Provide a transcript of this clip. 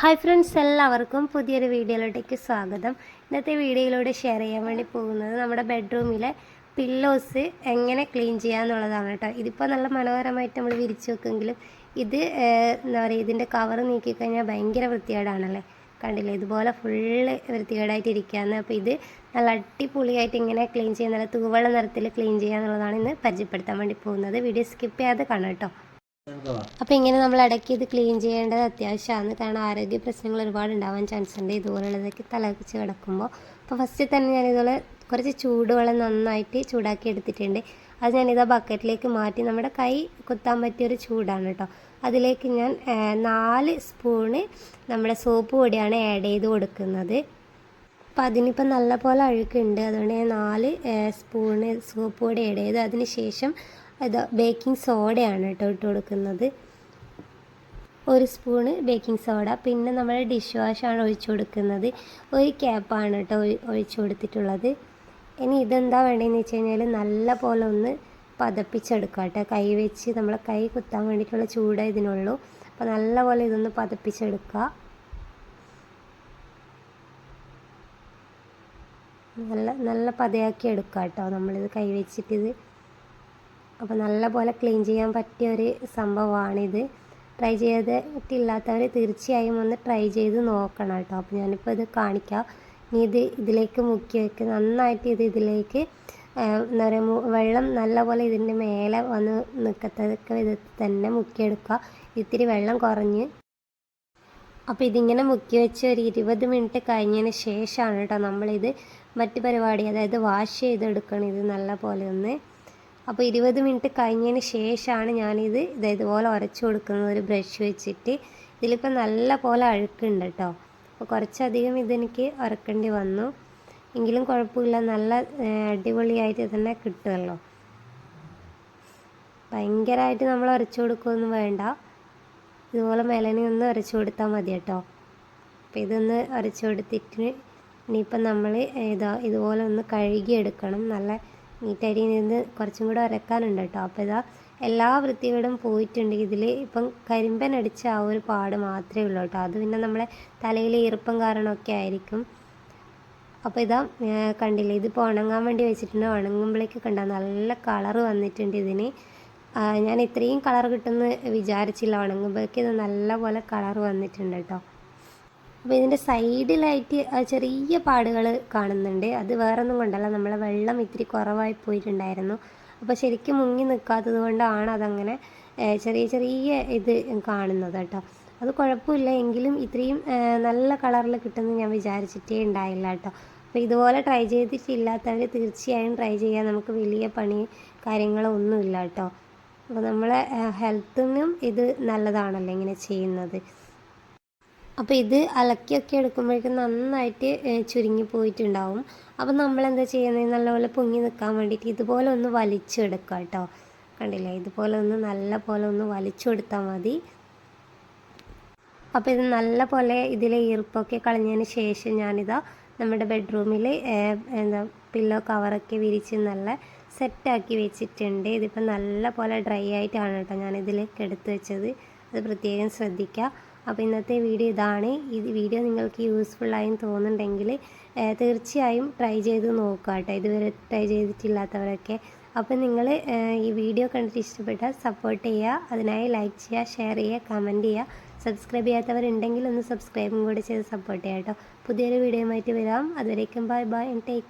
Hi friends എല്ലാവർക്കും പുതിയൊരു വീഡിയോയിലോട്ടേക്ക് സ്വാഗതം. ഇന്നത്തെ വീഡിയോയിലൂടെ ഷെയർ ചെയ്യാൻ വേണ്ടി പോകുന്നത് നമ്മുടെ ബെഡ്റൂമിലെ പില്ലോസ് എങ്ങനെ ക്ലീൻ ചെയ്യാന്നുള്ളതാണ് കേട്ടോ. ഇതിപ്പോൾ നല്ല മനോഹരമായിട്ട് നമ്മൾ വിരിച്ചു വെക്കെങ്കിലും ഇത് എന്താ പറയുക ഇതിന്റെ കവർ നീക്കിക്കഴിഞ്ഞാൽ ഭയങ്കര വൃത്തികേടാണല്ലേ? കണ്ടില്ലേ? ഇതുപോലെ ഫുള്ള് വൃത്തികേടായിട്ട് ഇരിക്കുകയാണ് അപ്പോൾ ഇത് നല്ല അടിപൊളിയായിട്ട് ഇങ്ങനെ ക്ലീൻ ചെയ്യുന്ന തൂവള നിറത്തിൽ ക്ലീൻ ചെയ്യുക എന്നുള്ളതാണ് ഇന്ന് പരിചയപ്പെടുത്താൻ വേണ്ടി പോകുന്നത്. വീഡിയോ സ്കിപ്പ് ചെയ്യാതെ കാണാം കേട്ടോ. അപ്പോൾ ഇങ്ങനെ നമ്മൾ ഇടയ്ക്ക് ഇത് ക്ലീൻ ചെയ്യേണ്ടത് അത്യാവശ്യമാണ്. കാരണം ആരോഗ്യ പ്രശ്നങ്ങൾ ഒരുപാട് ഉണ്ടാവാൻ ചാൻസ് ഉണ്ട്. ഇതുപോലുള്ളതൊക്കെ തലകച്ച് കിടക്കുമ്പോൾ അപ്പോൾ ഫസ്റ്റ് തന്നെ ഞാൻ ഇതുപോലെ കുറച്ച് ചൂടുവെള്ളം നന്നായിട്ട് ചൂടാക്കി എടുത്തിട്ടുണ്ട്. അത് ഞാൻ ഇത് ആ ബക്കറ്റിലേക്ക് മാറ്റി നമ്മുടെ കൈ കുത്താൻ പറ്റിയൊരു ചൂടാണ് കേട്ടോ അതിലേക്ക് ഞാൻ നാല് സ്പൂണ് നമ്മുടെ സോപ്പ് പൊടിയാണ് ആഡ് ചെയ്ത് കൊടുക്കുന്നത്. അപ്പോൾ അതിനിപ്പോൾ നല്ലപോലെ അഴുക്കുണ്ട്. അതുകൊണ്ട് ഞാൻ നാല് സ്പൂണ് സോപ്പ് പൊടി ആഡ് ചെയ്ത് അതിന് ശേഷം ഇത് ബേക്കിംഗ് സോഡയാണ് കേട്ടോ ഇട്ട് കൊടുക്കുന്നത്. ഒരു സ്പൂണ് ബേക്കിംഗ് സോഡ പിന്നെ നമ്മൾ ഡിഷ് വാഷാണ് ഒഴിച്ചു കൊടുക്കുന്നത്. ഒരു ക്യാപ്പാണ് കേട്ടോ ഒഴി- ഒഴിച്ചു കൊടുത്തിട്ടുള്ളത്. ഇനി ഇതെന്താ വേണ്ടതെന്ന് വെച്ച് കഴിഞ്ഞാൽ നല്ല പോലെ ഒന്ന് പതപ്പിച്ചെടുക്കുക കേട്ടോ. കൈ വെച്ച് നമ്മളെ കൈ കുത്താൻ വേണ്ടിയിട്ടുള്ള ചൂട ഇതിനുള്ളൂ. അപ്പോൾ നല്ല പോലെ ഇതൊന്ന് പതപ്പിച്ചെടുക്കുക. നല്ല നല്ല പതയാക്കി എടുക്കുക കേട്ടോ. നമ്മളിത് കൈ വെച്ചിട്ടിത്. അപ്പോൾ നല്ലപോലെ ക്ലീൻ ചെയ്യാൻ പറ്റിയ ഒരു സംഭവമാണിത്. ട്രൈ ചെയ്തിട്ടില്ലാത്തവർ തീർച്ചയായും ഒന്ന് ട്രൈ ചെയ്ത് നോക്കണം കേട്ടോ. അപ്പോൾ ഞാനിപ്പോൾ ഇത് കാണിക്കാം. ഇനി ഇത് ഇതിലേക്ക് മുക്കി വെക്കുക നന്നായിട്ട് ഇത് ഇതിലേക്ക് എന്താ പറയുക വെള്ളം നല്ലപോലെ ഇതിന്റെ മേലെ വന്ന് നിൽക്കത്തക്ക വിധത്തിൽ തന്നെ മുക്കിയെടുക്കുക. ഇത്തിരി വെള്ളം കുറഞ്ഞ്. അപ്പോൾ ഇതിങ്ങനെ മുക്കി വെച്ച് ഒരു ഇരുപത് മിനിറ്റ് കഴിഞ്ഞതിന് ശേഷമാണ് കേട്ടോ നമ്മളിത് മറ്റ് പരിപാടി അതായത് വാഷ് ചെയ്തെടുക്കണം ഇത് നല്ല പോലെ ഒന്ന്. അപ്പോൾ ഇരുപത് മിനിറ്റ് കഴിഞ്ഞതിന് ശേഷമാണ് ഞാനിത് ഇത് ഇതുപോലെ ഉരച്ചു കൊടുക്കുന്നത് ഒരു ബ്രഷ് വെച്ചിട്ട്. ഇതിലിപ്പോൾ നല്ല പോലെ അഴുക്കുണ്ട് കേട്ടോ അപ്പോൾ കുറച്ചധികം ഇതെനിക്ക് ഉരക്കേണ്ടി വന്നു. എങ്കിലും കുഴപ്പമില്ല നല്ല അടിപൊളിയായിട്ട് തന്നെ കിട്ടുമല്ലോ ഭയങ്കരമായിട്ട് നമ്മൾ ഉരച്ചു കൊടുക്കുകയൊന്നും വേണ്ട. ഇതുപോലെ മെലനി ഒന്ന് ഉരച്ചു കൊടുത്താൽ മതി കേട്ടോ. അപ്പോൾ ഇതൊന്ന് ഉരച്ചു കൊടുത്തിട്ട് ഇനിയിപ്പം നമ്മൾ ഇതാ ഇതുപോലെ ഒന്ന് കഴുകിയെടുക്കണം. നല്ല നീറ്റായിട്ട് നിന്ന് കുറച്ചും കൂടെ ഉരക്കാനുണ്ട് കേട്ടോ. അപ്പോൾ ഇതാ എല്ലാ വൃത്തികേടും പോയിട്ടുണ്ട്. ഇതിൽ ഇപ്പം കരിമ്പൻ അടിച്ച ആ ഒരു പാട് മാത്രമേ ഉള്ളൂ കേട്ടോ. അത് പിന്നെ നമ്മളെ തലയിലെ ഈർപ്പം കാരണമൊക്കെ ആയിരിക്കും. അപ്പോൾ ഇതാ കണ്ടില്ല ഇതിപ്പോൾ ഉണങ്ങാൻ വേണ്ടി വെച്ചിട്ടുണ്ട്. ഉണങ്ങുമ്പോഴേക്ക് കണ്ട നല്ല കളറ് വന്നിട്ടുണ്ട് ഇതിന്. ഞാൻ ഇത്രയും കളർ കിട്ടുമെന്ന് വിചാരിച്ചില്ല. ഉണങ്ങുമ്പോഴേക്ക് ഇത് നല്ല പോലെ കളർ വന്നിട്ടുണ്ട് കേട്ടോ. അപ്പോൾ ഇതിന്റെ സൈഡിലായിട്ട് ചെറിയ പാടുകൾ കാണുന്നുണ്ട്. അത് വേറൊന്നും കൊണ്ടല്ല. നമ്മളെ വെള്ളം ഇത്തിരി കുറവായി പോയിട്ടുണ്ടായിരുന്നു. അപ്പോൾ ശരിക്കും മുങ്ങി നിൽക്കാത്തത് കൊണ്ടാണ് അതങ്ങനെ ചെറിയ ചെറിയ ഇത് കാണുന്നത് കേട്ടോ. അത് കുഴപ്പമില്ല. എങ്കിലും ഇത്രയും നല്ല കളറിൽ കിട്ടുമെന്ന് ഞാൻ വിചാരിച്ചിട്ടേ ഉണ്ടായില്ല കേട്ടോ. അപ്പോൾ ഇതുപോലെ ട്രൈ ചെയ്തിട്ടില്ലാത്തവർ തീർച്ചയായും ട്രൈ ചെയ്യാൻ നമുക്ക് വലിയ പണി കാര്യങ്ങളോ ഒന്നുമില്ല കേട്ടോ. അപ്പോൾ നമ്മളെ ഹെൽത്തിനും ഇത് നല്ലതാണല്ലോ ഇങ്ങനെ ചെയ്യുന്നത്. അപ്പോൾ ഇത് അലക്കിയൊക്കെ എടുക്കുമ്പോഴേക്കും നന്നായിട്ട് ചുരുങ്ങി പോയിട്ടുണ്ടാവും. അപ്പോൾ നമ്മൾ എന്താ ചെയ്യുന്നത് നല്ലപോലെ പൊങ്ങി നിൽക്കാൻ വേണ്ടിയിട്ട് ഇതുപോലെ ഒന്ന് വലിച്ചെടുക്കുക കേട്ടോ. കണ്ടില്ലേ? ഇതുപോലെ ഒന്ന് നല്ല പോലെ ഒന്ന് വലിച്ചെടുത്താൽ മതി. അപ്പോൾ ഇത് നല്ല പോലെ ഇതിലെ ഈർപ്പൊക്കെ കളഞ്ഞതിന് ശേഷം ഞാനിതാ നമ്മുടെ ബെഡ്റൂമിൽ എന്താ പില്ലോ കവറൊക്കെ വിരിച്ച് നല്ല സെറ്റാക്കി വെച്ചിട്ടുണ്ട്. ഇതിപ്പോൾ നല്ല പോലെ ഡ്രൈ ആയിട്ടാണ് കേട്ടോ ഞാനിതിലേക്ക് എടുത്ത് വെച്ചത്. അത് പ്രത്യേകം ശ്രദ്ധിക്കുക. അപ്പോൾ ഇന്നത്തെ വീഡിയോ ഇതാണ്. ഈ വീഡിയോ നിങ്ങൾക്ക് യൂസ്ഫുള്ളായും തോന്നുന്നുണ്ടെങ്കിൽ തീർച്ചയായും ട്രൈ ചെയ്ത് നോക്കുക കേട്ടോ. ഇതുവരെ ട്രൈ ചെയ്തിട്ടില്ലാത്തവരൊക്കെ. അപ്പോൾ നിങ്ങൾ ഈ വീഡിയോ കണ്ടിട്ട് ഇഷ്ടപ്പെട്ടാൽ സപ്പോർട്ട് ചെയ്യുക. അതിനായി ലൈക്ക് ചെയ്യുക ഷെയർ ചെയ്യുക കമന്റ് ചെയ്യുക. സബ്സ്ക്രൈബ് ചെയ്യാത്തവരുണ്ടെങ്കിൽ ഒന്ന് സബ്സ്ക്രൈബും കൂടി ചെയ്ത് സപ്പോർട്ട് ചെയ്യാം കേട്ടോ. പുതിയൊരു വീഡിയോയുമായിട്ട് വരാം. അതുവരേക്കും ബൈ ബൈ ടേക്ക്